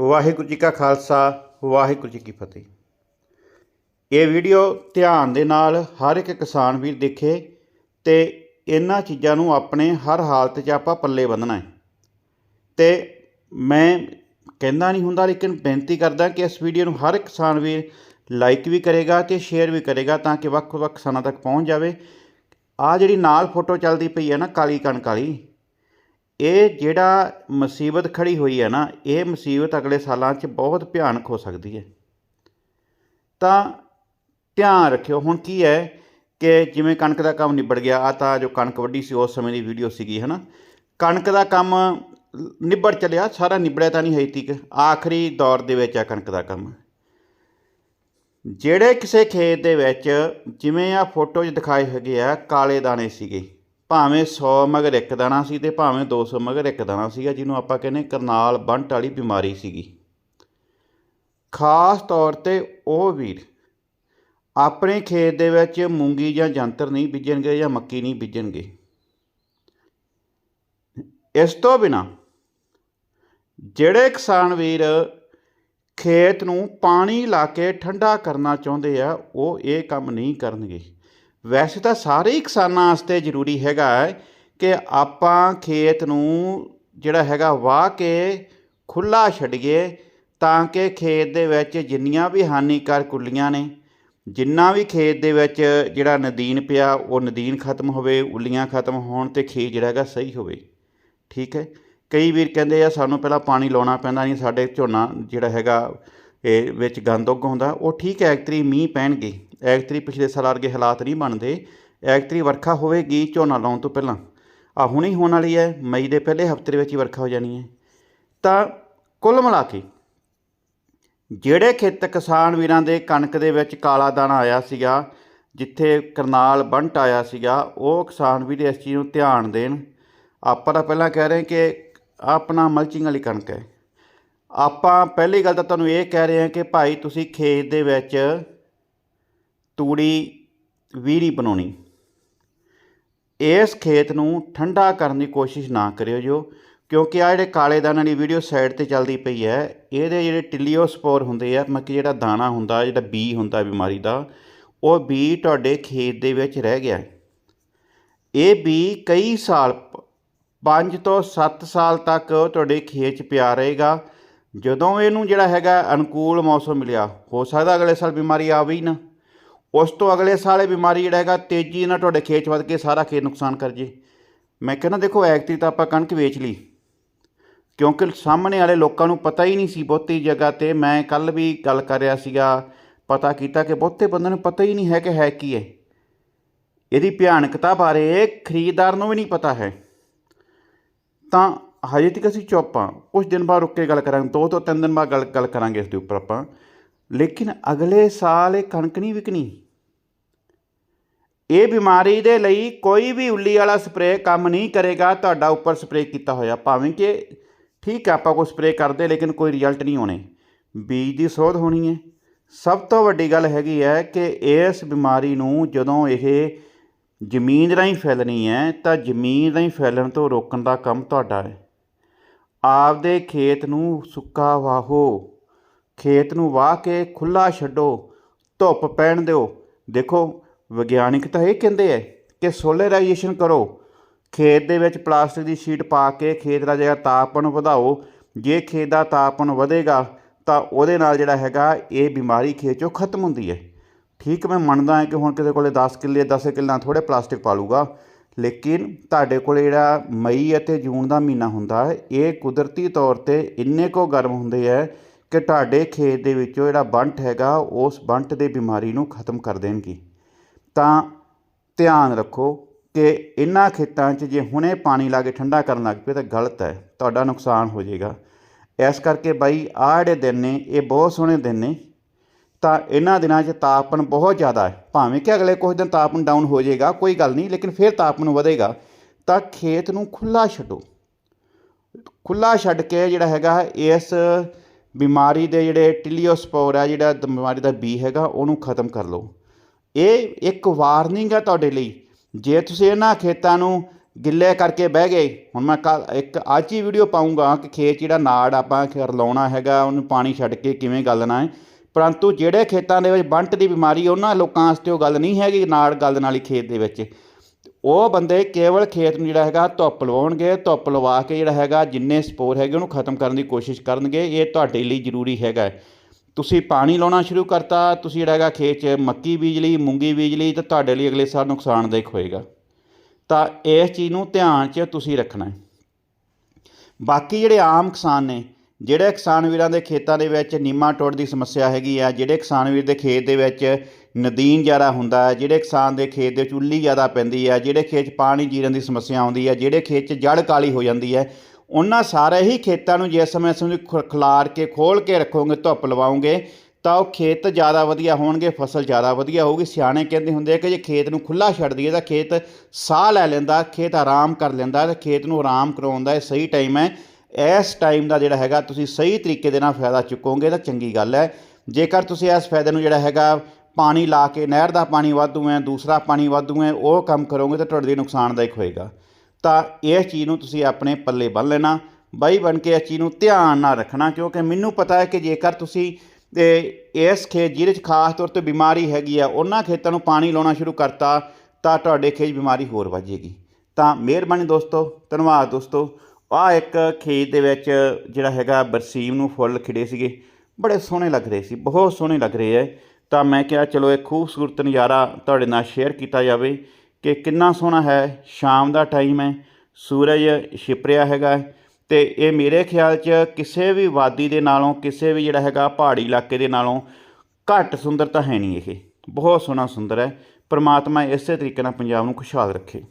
ਵਾਹਿਗੁਰੂ ਜੀ ਕਾ ਖਾਲਸਾ, ਵਾਹਿਗੁਰੂ ਜੀ ਕੀ ਫਤਿਹ। ਇਹ ਵੀਡੀਓ ਧਿਆਨ ਦੇ ਨਾਲ ਹਰ ਇੱਕ ਕਿਸਾਨ ਵੀਰ ਦੇਖੇ ਤੇ ਇਹਨਾਂ ਚੀਜ਼ਾਂ ਨੂੰ ਆਪਣੇ ਹਰ ਹਾਲਤ 'ਚ ਆਪਾਂ ਪੱਲੇ ਬੰਨਣਾ ਹੈ। ਤੇ ਮੈਂ ਕਹਿੰਦਾ ਨਹੀਂ ਹੁੰਦਾ, ਲੇਕਿਨ ਬੇਨਤੀ ਕਰਦਾ ਕਿ ਇਸ ਵੀਡੀਓ ਨੂੰ ਹਰ ਕਿਸਾਨ ਵੀਰ ਲਾਈਕ ਵੀ ਕਰੇਗਾ ਤੇ ਸ਼ੇਅਰ ਵੀ ਕਰੇਗਾ ਤਾਂ ਕਿ ਵੱਖ-ਵੱਖ ਕਿਸਾਨਾਂ ਤੱਕ ਪਹੁੰਚ ਜਾਵੇ। ਆ ਜਿਹੜੀ ਨਾਲ ਫੋਟੋ ਚੱਲਦੀ ਪਈ ਹੈ ਨਾ, ਕਾਲੀ ਕਣਕ ਵਾਲੀ ਇਹ ਜਿਹੜਾ ਮੁਸੀਬਤ ਖੜੀ ਹੋਈ ਹੈ ਨਾ, ਇਹ ਮੁਸੀਬਤ ਅਗਲੇ ਸਾਲਾਂ 'ਚ ਬਹੁਤ ਭਿਆਨਕ ਹੋ ਸਕਦੀ ਹੈ। ਤਾਂ ਧਿਆਨ ਰੱਖਿਓ, ਹੁਣ ਕੀ ਹੈ ਕਿ ਜਿਵੇਂ ਕਣਕ ਦਾ ਕੰਮ ਨਿਬੜ ਗਿਆ ਆ ਤਾਂ ਜੋ ਕਣਕ ਵੱਢੀ ਸੀ, ਉਸ ਸਮੇਂ ਦੀ ਵੀਡੀਓ ਸੀਗੀ, ਹਨਾ। ਕਣਕ ਦਾ ਕੰਮ ਨਿਬੜ ਚੱਲਿਆ, ਸਾਰਾ ਨਿਬੜਿਆ ਤਾਂ ਨਹੀਂ ਹੈ ਤੀਕ, ਆਖਰੀ ਦੌਰ ਦੇ ਵਿੱਚ ਆ ਕਣਕ ਦਾ ਕੰਮ। ਜਿਹੜੇ ਕਿਸੇ ਖੇਤ ਦੇ ਵਿੱਚ, ਜਿਵੇਂ ਆ ਫੋਟੋ 'ਚ ਦਿਖਾਏ ਹੈਗੇ ਆ, ਕਾਲੇ ਦਾਣੇ ਸੀਗੇ ਭਾਵੇਂ 100 ਮਗਰ ਇੱਕ ਦਾਣਾ ਸੀ ਤੇ ਭਾਵੇਂ 200 ਮਗਰ ਇੱਕ ਦਾਣਾ ਸੀਗਾ, ਜਿਹਨੂੰ ਆਪਾਂ ਕਹਿੰਦੇ ਕਰਨਾਲ ਬੰਟ ਵਾਲੀ ਬਿਮਾਰੀ ਸੀਗੀ। ਖਾਸ ਤੌਰ ਤੇ ਉਹ ਵੀਰ ਆਪਣੇ ਖੇਤ ਦੇ ਵਿੱਚ ਮੂੰਗੀ ਜਾਂ ਜੰਤਰ ਨਹੀਂ ਬੀਜਣਗੇ ਜਾਂ ਮੱਕੀ ਨਹੀਂ ਬੀਜਣਗੇ। ਇਸ ਤੋਂ ਬਿਨਾ ਜਿਹੜੇ ਕਿਸਾਨ ਵੀਰ ਖੇਤ ਨੂੰ ਪਾਣੀ ਲਾ ਕੇ ਠੰਡਾ ਕਰਨਾ ਚਾਹੁੰਦੇ ਆ, ਉਹ ਇਹ ਕੰਮ ਨਹੀਂ ਕਰਨਗੇ। ਵੈਸੇ ਤਾਂ ਸਾਰੇ ਹੀ ਕਿਸਾਨਾਂ ਵਾਸਤੇ ਜ਼ਰੂਰੀ ਹੈਗਾ ਕਿ ਆਪਾਂ ਖੇਤ ਨੂੰ ਜਿਹੜਾ ਹੈਗਾ ਵਾਹ ਕੇ ਖੁੱਲਾ ਛੱਡੀਏ ਤਾਂ ਕਿ ਖੇਤ ਦੇ ਵਿੱਚ ਜਿੰਨੀਆਂ ਵੀ ਹਾਨੀਕਾਰਕ ਕੁੱਲੀਆਂ ਨੇ, ਜਿੰਨਾ ਵੀ ਖੇਤ ਦੇ ਵਿੱਚ ਜਿਹੜਾ ਨਦੀਨ ਪਿਆ ਉਹ ਨਦੀਨ ਖਤਮ ਹੋਵੇ, ਉੱਲੀਆਂ ਖਤਮ ਹੋਣ ਤੇ ਖੇਤ ਜਿਹੜਾ ਹੈਗਾ ਸਹੀ ਹੋਵੇ। ਠੀਕ ਹੈ? ਕਈ ਵੀਰ ਕਹਿੰਦੇ ਆ, ਸਾਨੂੰ ਪਹਿਲਾਂ ਪਾਣੀ ਲਾਉਣਾ ਪੈਂਦਾ ਨਹੀਂ, ਸਾਡੇ ਝੋਨਾ ਜਿਹੜਾ ਹੈਗਾ ਇਹ ਵਿੱਚ ਗੰਦ ਉੱਗ ਹੁੰਦਾ, ਉਹ ਠੀਕ ਹੈ, ਐਕਤਰੀ ਮੀਂਹ ਪੈਣਗੇ। ਐਕਤਰੀ ਪਿਛਲੇ ਸਾਲ ਵਰਗੇ ਹਾਲਾਤ ਨਹੀਂ ਬਣਦੇ। ਐਕਤਰੀ ਵਰਖਾ ਹੋਵੇਗੀ ਝੋਨਾ ਲਾਉਣ ਤੋਂ ਪਹਿਲਾਂ। ਆ ਹੁਣੀ ਹੋਣ ਵਾਲੀ ਹੈ, ਮਈ ਦੇ ਪਹਿਲੇ ਹਫ਼ਤੇ ਵਿੱਚ ਹੀ ਵਰਖਾ ਹੋ ਜਾਣੀ ਹੈ। ਤਾਂ ਕੁੱਲ ਮਿਲਾ ਕੇ ਜਿਹੜੇ ਖੇਤ ਕਿਸਾਨ ਵੀਰਾਂ ਦੇ ਕਣਕ ਦੇ ਵਿੱਚ ਕਾਲਾ ਦਾਣਾ ਆਇਆ ਸੀਗਾ, ਜਿੱਥੇ ਕਰਨਾਲ ਬੰਟ ਆਇਆ ਸੀਗਾ, ਉਹ ਕਿਸਾਨ ਵੀਰ ਇਸ ਚੀਜ਼ ਨੂੰ ਧਿਆਨ ਦੇਣ। ਆਪਾਂ ਤਾਂ ਪਹਿਲਾਂ ਕਹਿ ਰਹੇ ਕਿ ਆਪਣਾ ਮਲਚਿੰਗ ਵਾਲੀ ਕਣਕ ਹੈ। ਆਪਾਂ ਪਹਿਲੀ ਗੱਲ ਤਾਂ ਤੁਹਾਨੂੰ ਇਹ ਕਹਿ ਰਹੇ ਹਾਂ ਕਿ ਭਾਈ ਤੁਸੀਂ ਖੇਤ ਦੇ ਵਿੱਚ ਤੂੜੀ ਵੀ ਬਣਾਉਣੀ। ਇਸ ਖੇਤ ਨੂੰ ਠੰਡਾ ਕਰਨ ਦੀ ਕੋਸ਼ਿਸ਼ ਨਾ ਕਰਿਓ ਜੋ, ਕਿਉਂਕਿ ਆ ਜਿਹੜੇ ਕਾਲੇ ਦਾਣੇ ਦੀ ਵੀਡੀਓ ਸਾਈਡ ਤੇ ਚੱਲਦੀ ਪਈ ਹੈ, ਇਹਦੇ ਜਿਹੜੇ ਟਿਲੀਓਸਪੋਰ ਹੁੰਦੇ ਆ ਮੱਕੀ ਜਿਹੜਾ ਦਾਣਾ ਹੁੰਦਾ, ਜਿਹੜਾ ਬੀ ਹੁੰਦਾ ਬਿਮਾਰੀ ਦਾ, ਉਹ ਬੀ ਤੁਹਾਡੇ ਖੇਤ ਦੇ ਵਿੱਚ ਰਹਿ ਗਿਆ। ਇਹ ਬੀ ਕਈ ਸਾਲ 5 ਤੋਂ 7 ਸਾਲ ਤੱਕ ਤੁਹਾਡੇ ਖੇਤ 'ਚ ਪਿਆ ਰਹੇਗਾ। ਜਦੋਂ ਇਹਨੂੰ ਜਿਹੜਾ ਹੈਗਾ ਅਨੁਕੂਲ ਮੌਸਮ ਮਿਲਿਆ, ਹੋ ਸਕਦਾ ਅਗਲੇ ਸਾਲ ਬਿਮਾਰੀ ਆਵੇ ਹੀ ਨਾ। ਉਸ ਤੋਂ ਅਗਲੇ ਸਾਲ ਇਹ ਬਿਮਾਰੀ ਜਿਹੜਾ ਹੈਗਾ ਤੇਜ਼ੀ ਨਾਲ ਤੁਹਾਡੇ ਖੇਤ 'ਚ ਵੱਧ ਕੇ ਸਾਰਾ ਖੇਤ ਨੁਕਸਾਨ ਕਰ ਜੇ। ਮੈਂ ਕਹਿੰਦਾ ਦੇਖੋ ਐਕਤੀ ਤਾਂ ਆਪਾਂ ਕਣਕ ਵੇਚ ਲਈ। ਕਿਉਂਕਿ ਸਾਹਮਣੇ ਵਾਲੇ ਲੋਕਾਂ ਨੂੰ ਪਤਾ ਹੀ ਨਹੀਂ ਸੀ ਬਹੁਤੀ ਜਗ੍ਹਾ ਤੇ। ਮੈਂ ਕੱਲ ਵੀ ਗੱਲ ਕਰ ਰਿਹਾ ਸੀਗਾ, ਪਤਾ ਕੀਤਾ ਕਿ ਬਹੁਤੇ ਬੰਦਿਆਂ ਨੂੰ ਪਤਾ ਹੀ ਨਹੀਂ ਹੈ ਕਿ ਹੈ ਕੀ ਹੈ ਇਹਦੀ ਭਿਆਨਕਤਾ ਬਾਰੇ ਖਰੀਦਦਾਰ ਨੂੰ ਵੀ ਨਹੀਂ ਪਤਾ ਹੈ। ਤਾਂ ਹਜੇ ਤੱਕ ਅਸੀਂ ਚੁੱਪ ਹਾਂ। ਕੁਝ ਦਿਨ ਬਾਅਦ ਰੁੱਕ ਕੇ ਗੱਲ ਕਰਾਂਗੇ, ਦੋ ਤੋਂ ਤਿੰਨ ਦਿਨ ਬਾਅਦ ਗੱਲ ਗੱਲ ਕਰਾਂਗੇ ਇਸ ਦੇ ਉੱਪਰ ਆਪਾਂ। ਲੇਕਿਨ ਅਗਲੇ ਸਾਲ ਇਹ ਕਣਕ ਨਹੀਂ ਵਿਕਣੀ। ਇਹ ਬਿਮਾਰੀ ਦੇ ਲਈ ਕੋਈ ਵੀ ਉੱਲੀ ਵਾਲਾ ਸਪਰੇਅ ਕੰਮ ਨਹੀਂ ਕਰੇਗਾ, ਤੁਹਾਡਾ ਉੱਪਰ ਸਪਰੇਅ ਕੀਤਾ ਹੋਇਆ। ਭਾਵੇਂ ਕਿ ਠੀਕ ਹੈ, ਆਪਾਂ ਕੋਈ ਸਪਰੇਅ ਕਰਦੇ, ਲੇਕਿਨ ਕੋਈ ਰਿਜ਼ਲਟ ਨਹੀਂ ਆਉਣੇ। ਬੀਜ ਦੀ ਸੋਧ ਹੋਣੀ ਹੈ। ਸਭ ਤੋਂ ਵੱਡੀ ਗੱਲ ਹੈਗੀ ਹੈ ਕਿ ਇਸ ਬਿਮਾਰੀ ਨੂੰ ਜਦੋਂ ਇਹ ਜ਼ਮੀਨ ਰਾਹੀਂ ਫੈਲਣੀ ਹੈ, ਤਾਂ ਜ਼ਮੀਨ ਰਾਹੀਂ ਫੈਲਣ ਤੋਂ ਰੋਕਣ ਦਾ ਕੰਮ ਤੁਹਾਡਾ ਹੈ। ਆਪਦੇ ਖੇਤ ਨੂੰ ਸੁੱਕਾ ਵਾਹੋ, ਖੇਤ ਨੂੰ ਵਾਹ ਕੇ ਖੁੱਲਾ ਛੱਡੋ, ਧੁੱਪ ਪੈਣ ਦਿਓ। ਦੇਖੋ, ਵਿਗਿਆਨਿਕ ਤਾਂ ਇਹ ਕਹਿੰਦੇ ਐ ਕਿ ਸੋਲਰਾਈਜੇਸ਼ਨ ਕਰੋ। ਖੇਤ ਦੇ ਵਿੱਚ ਪਲਾਸਟਿਕ ਦੀ ਸ਼ੀਟ ਪਾ ਕੇ ਖੇਤ ਦਾ ਜਿਹੜਾ ਤਾਪਮਾਨ ਵਧਾਓ। ਜੇ ਖੇਤ ਦਾ ਤਾਪਮਾਨ ਵਧੇਗਾ, ਤਾਂ ਉਹਦੇ ਨਾਲ ਜਿਹੜਾ ਹੈਗਾ ਇਹ ਬਿਮਾਰੀ ਖੇਤ 'ਚੋਂ ਖਤਮ ਹੁੰਦੀ ਹੈ ਠੀਕ ਮੈਂ ਮੰਨਦਾ ਹਾਂ ਕਿ ਹੁਣ ਕਿਸੇ ਕੋਲੇ 10 ਕਿੱਲੇ 10 ਕਿੱਲਾਂ ਥੋੜੇ ਪਲਾਸਟਿਕ ਪਾ ਲੂਗਾ। ਲੇਕਿਨ ਤੁਹਾਡੇ ਕੋਲ ਜਿਹੜਾ ਮਈ ਅਤੇ ਜੂਨ ਦਾ ਮਹੀਨਾ ਹੁੰਦਾ ਹੈ ਇਹ ਕੁਦਰਤੀ ਤੌਰ ਤੇ ਇੰਨੇ ਕੋ ਗਰਮ ਹੁੰਦੇ ਹੈ ਕਿ ਤੁਹਾਡੇ ਖੇਤ ਦੇ ਵਿੱਚੋਂ ਜਿਹੜਾ ਬੰਟ ਹੈਗਾ, ਉਸ ਬੰਟ ਦੇ ਬਿਮਾਰੀ ਨੂੰ ਖਤਮ ਕਰ ਦੇਣਗੇ। ਤਾਂ ਧਿਆਨ ਰੱਖੋ ਕਿ ਇਹਨਾਂ ਖੇਤਾਂ 'ਚ ਜੇ ਹੁਣੇ ਪਾਣੀ ਲਾ ਕੇ ਠੰਡਾ ਕਰਨ ਲੱਗ ਪਏ ਤਾਂ ਗਲਤ ਹੈ, ਤੁਹਾਡਾ ਨੁਕਸਾਨ ਹੋ ਜਾਏਗਾ। ਇਸ ਕਰਕੇ ਬਾਈ, ਆਹ ਜਿਹੜੇ ਦਿਨ ਨੇ, ਇਹ ਬਹੁਤ ਸੋਹਣੇ ਦਿਨ ਨੇ। ਤਾਂ ਇਹਨਾਂ ਦਿਨਾਂ 'ਚ ਤਾਪਮਾਨ ਬਹੁਤ ਜ਼ਿਆਦਾ ਹੈ। ਭਾਵੇਂ ਕਿ ਅਗਲੇ ਕੁਝ ਦਿਨ ਤਾਪਮਾਨ ਡਾਊਨ ਹੋ ਜਾਏਗਾ, ਕੋਈ ਗੱਲ ਨਹੀਂ, ਲੇਕਿਨ ਫਿਰ ਤਾਪਮਾਨ ਵਧੇਗਾ। ਤਾਂ ਖੇਤ ਨੂੰ ਖੁੱਲਾ ਛੱਡੋ। ਖੁੱਲਾ ਛੱਡ ਕੇ ਜਿਹੜਾ ਹੈਗਾ ਇਸ ਬਿਮਾਰੀ ਦੇ ਜਿਹੜੇ ਟਿਲੀਓਸਪੋਰ ਆ, ਜਿਹੜਾ ਬਿਮਾਰੀ ਦਾ ਬੀ ਹੈਗਾ, ਉਹਨੂੰ ਖਤਮ ਕਰ ਲਓ। ਇਹ ਇੱਕ ਵਾਰਨਿੰਗ ਹੈ ਤੁਹਾਡੇ ਲਈ। ਜੇ ਤੁਸੀਂ ਇਹਨਾਂ ਖੇਤਾਂ ਨੂੰ ਗਿੱਲੇ ਕਰਕੇ ਬਹਿ ਗਏ, ਹੁਣ ਮੈਂ ਕੱਲ ਇੱਕ ਅੱਜ ਹੀ ਵੀਡੀਓ ਪਾਉਂਗਾ ਕਿ ਖੇਤ ਜਿਹੜਾ ਨਾੜ ਆਪਾਂ ਰਲਾਉਣਾ ਹੈਗਾ, ਉਹਨੂੰ ਪਾਣੀ ਛੱਡ ਕੇ ਕਿਵੇਂ ਗਲਣਾ ਹੈ। ਪਰੰਤੂ ਜਿਹੜੇ ਖੇਤਾਂ ਦੇ ਵਿੱਚ ਬੰਟ ਦੀ ਬਿਮਾਰੀ, ਉਹਨਾਂ ਲੋਕਾਂ ਵਾਸਤੇ ਉਹ ਗੱਲ ਨਹੀਂ ਹੈਗੀ ਨਾੜ ਗੱਲ ਨਾਲੀ ਖੇਤ ਦੇ ਵਿੱਚ। ਉਹ ਬੰਦੇ ਕੇਵਲ ਖੇਤ ਨੂੰ ਜਿਹੜਾ ਹੈਗਾ ਧੁੱਪ ਲਵਾਉਣਗੇ, ਧੁੱਪ ਲਵਾ ਕੇ ਜਿਹੜਾ ਹੈਗਾ ਜਿੰਨੇ ਸਪੋਰ ਹੈਗੇ ਉਹਨੂੰ ਖਤਮ ਕਰਨ ਦੀ ਕੋਸ਼ਿਸ਼ ਕਰਨਗੇ, ਇਹ ਤੁਹਾਡੇ ਲਈ ਜ਼ਰੂਰੀ ਹੈਗਾ। ਤੁਸੀਂ ਪਾਣੀ ਲਾਉਣਾ ਸ਼ੁਰੂ ਕਰਤਾ, ਤੁਸੀਂ ਜਿਹੜਾ ਹੈਗਾ ਖੇਤ 'ਚ ਮੱਕੀ ਬੀਜ ਲਈ, ਮੂੰਗੀ ਬੀਜ ਲਈ, ਤਾਂ ਤੁਹਾਡੇ ਲਈ ਅਗਲੇ ਸਾਲ ਨੁਕਸਾਨਦਾਇਕ ਹੋਏਗਾ। ਤਾਂ ਇਸ ਚੀਜ਼ ਨੂੰ ਧਿਆਨ 'ਚ ਤੁਸੀਂ ਰੱਖਣਾ ਹੈ। ਬਾਕੀ ਜਿਹੜੇ ਆਮ ਕਿਸਾਨ ਨੇ ਜਿਹੜੇ ਕਿਸਾਨ ਵੀਰਾਂ ਦੇ ਖੇਤਾਂ ਦੇ ਵਿੱਚ ਨੀਮਾਟੋਡ ਦੀ ਸਮੱਸਿਆ ਹੈਗੀ ਆ, ਜਿਹੜੇ ਕਿਸਾਨ ਵੀਰ ਦੇ ਖੇਤ ਦੇ ਵਿੱਚ ਨਦੀਨ ਜ਼ਿਆਦਾ ਹੁੰਦਾ ਹੈ ਜਿਹੜੇ ਕਿਸਾਨ ਦੇ ਖੇਤ ਦੇ ਵਿੱਚ ਉੱਲੀ ਜ਼ਿਆਦਾ ਪੈਂਦੀ ਹੈ ਜਿਹੜੇ ਖੇਤ 'ਚ ਪਾਣੀ ਜੀਰਨ ਦੀ ਸਮੱਸਿਆ ਆਉਂਦੀ ਹੈ ਜਿਹੜੇ ਖੇਤ 'ਚ ਜੜ ਕਾਲੀ ਹੋ ਜਾਂਦੀ ਹੈ ਉਹਨਾਂ ਸਾਰੇ ਹੀ ਖੇਤਾਂ ਨੂੰ ਜੇ ਸਮੇਂ ਸਮੇਂ ਖ- ਖਿਲਾਰ ਕੇ ਖੋਲ ਕੇ ਰੱਖੋਗੇ, ਧੁੱਪ ਲਵਾਓਗੇ ਤਾਂ ਉਹ ਖੇਤ ਜ਼ਿਆਦਾ ਵਧੀਆ ਹੋਣਗੇ, ਫਸਲ ਜ਼ਿਆਦਾ ਵਧੀਆ ਹੋਊਗੀ। ਸਿਆਣੇ ਕਹਿੰਦੇ ਹੁੰਦੇ ਆ ਕਿ ਜੇ ਖੇਤ ਨੂੰ ਖੁੱਲਾ ਛੱਡ ਦਈਏ ਤਾਂ ਖੇਤ ਸਾਹ ਲੈ ਲੈਂਦਾ, ਖੇਤ ਆਰਾਮ ਕਰ ਲੈਂਦਾ, ਤੇ ਖੇਤ ਨੂੰ ਆਰਾਮ ਕਰਾਉਣ ਦਾ ਇਹ ਸਹੀ ਟਾਈਮ ਹੈ। ਇਸ ਟਾਈਮ ਦਾ ਜਿਹੜਾ ਹੈਗਾ, ਤੁਸੀਂ ਸਹੀ ਤਰੀਕੇ ਦੇ ਨਾਲ ਫਾਇਦਾ ਚੁੱਕੋਗੇ ਤਾਂ ਚੰਗੀ ਗੱਲ ਹੈ। ਜੇਕਰ ਤੁਸੀਂ ਇਸ ਫਾਇਦੇ ਨੂੰ ਜਿਹੜਾ ਹੈਗਾ, ਪਾਣੀ ਲਾ ਕੇ ਨਹਿਰ ਦਾ ਪਾਣੀ ਵਾਧੂ ਹੈ, ਦੂਸਰਾ ਪਾਣੀ ਵਾਧੂ ਹੈ, ਉਹ ਕੰਮ ਕਰੋਗੇ ਤਾਂ ਤੁਹਾਡੇ ਲਈ ਨੁਕਸਾਨਦਾਇਕ ਹੋਏਗਾ। ਤਾਂ ਇਸ ਚੀਜ਼ ਨੂੰ ਤੁਸੀਂ ਆਪਣੇ ਪੱਲੇ ਬੰਨ ਲੈਣਾ, ਬਾਈ ਬਣ ਕੇ ਇਸ ਚੀਜ਼ ਨੂੰ ਧਿਆਨ ਨਾਲ ਰੱਖਣਾ, ਕਿਉਂਕਿ ਮੈਨੂੰ ਪਤਾ ਹੈ ਕਿ ਜੇਕਰ ਤੁਸੀਂ ਤੇ ਇਸ ਖੇਤ ਜਿਹਦੇ 'ਚ ਖਾਸ ਤੌਰ ਤੇ ਬਿਮਾਰੀ ਹੈਗੀ ਆ, ਉਹਨਾਂ ਖੇਤਾਂ ਨੂੰ ਪਾਣੀ ਲਾਉਣਾ ਸ਼ੁਰੂ ਕਰਤਾ, ਤਾਂ ਤੁਹਾਡੇ ਖੇਤ ਬਿਮਾਰੀ ਹੋਰ ਵੱਧ ਤਾਂ ਮਿਹਰਬਾਨੀ ਦੋਸਤੋ, ਧੰਨਵਾਦ ਦੋਸਤੋ। ਆ ਇੱਕ ਖੇਤ ਦੇ ਵਿੱਚ ਜਿਹੜਾ ਹੈਗਾ ਬਰਸੀਮ ਨੂੰ ਫੁੱਲ ਖਿੜੇ ਸੀਗੇ। ਬੜੇ ਸੋਹਣੇ ਲੱਗ ਰਹੇ ਸੀ, ਬਹੁਤ ਸੋਹਣੇ ਲੱਗ ਰਹੇ ਹੈ ਤਾਂ ਮੈਂ ਕਿਹਾ, ਚਲੋ ਇਹ ਖੂਬਸੂਰਤ ਨਜ਼ਾਰਾ ਤੁਹਾਡੇ ਨਾਲ ਸ਼ੇਅਰ ਕੀਤਾ ਜਾਵੇ ਕਿ ਕਿੰਨਾ ਸੋਹਣਾ ਹੈ, ਸ਼ਾਮ ਦਾ ਟਾਈਮ ਹੈ ਸੂਰਜ ਛਿਪਰਿਆ ਹੈਗਾ ਹੈ ਤੇ ਇਹ ਮੇਰੇ ਖਿਆਲ 'ਚ ਕਿਸੇ ਵੀ ਵਾਦੀ ਦੇ ਨਾਲੋਂ, ਕਿਸੇ ਵੀ ਜਿਹੜਾ ਹੈਗਾ ਪਹਾੜੀ ਇਲਾਕੇ ਦੇ ਨਾਲੋਂ ਘੱਟ ਸੁੰਦਰ ਤਾਂ ਹੈ ਨਹੀਂ ਇਹ। ਬਹੁਤ ਸੋਹਣਾ ਸੁੰਦਰ ਹੈ ਪਰਮਾਤਮਾ ਇਸੇ ਤਰੀਕੇ ਨਾਲ ਪੰਜਾਬ ਨੂੰ ਖੁਸ਼ਹਾਲ ਰੱਖੇ।